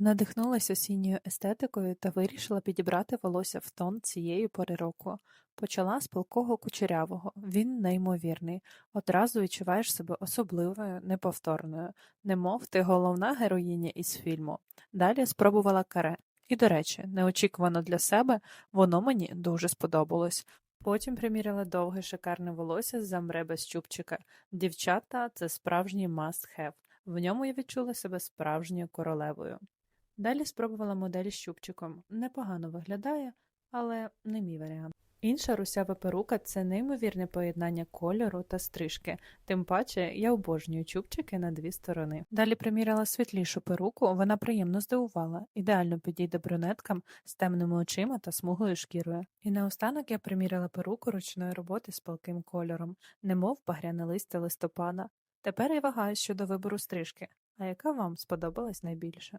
Надихнулась осінньою естетикою та вирішила підібрати волосся в тон цієї пори року. Почала з пилкого кучерявого. Він неймовірний. Одразу відчуваєш себе особливою, неповторною, немов ти головна героїня із фільму. Далі спробувала каре. І, до речі, неочікувано для себе, воно мені дуже сподобалось. Потім приміряла довге шикарне волосся з замбре без чубчика. Дівчата це справжній must-have. В ньому я відчула себе справжньою королевою. Далі спробувала модель з чубчиком. Непогано виглядає, але не мій варіант. Інша русява перука це неймовірне поєднання кольору та стрижки, тим паче я обожнюю чубчики на дві сторони. Далі приміряла світлішу перуку, вона приємно здивувала, ідеально підійде брюнеткам з темними очима та смуглою шкірою. І наостанок я приміряла перуку ручної роботи з палким кольором, немов багряне листя листопада. Тепер я вагаюсь щодо вибору стрижки, а яка вам сподобалась найбільше?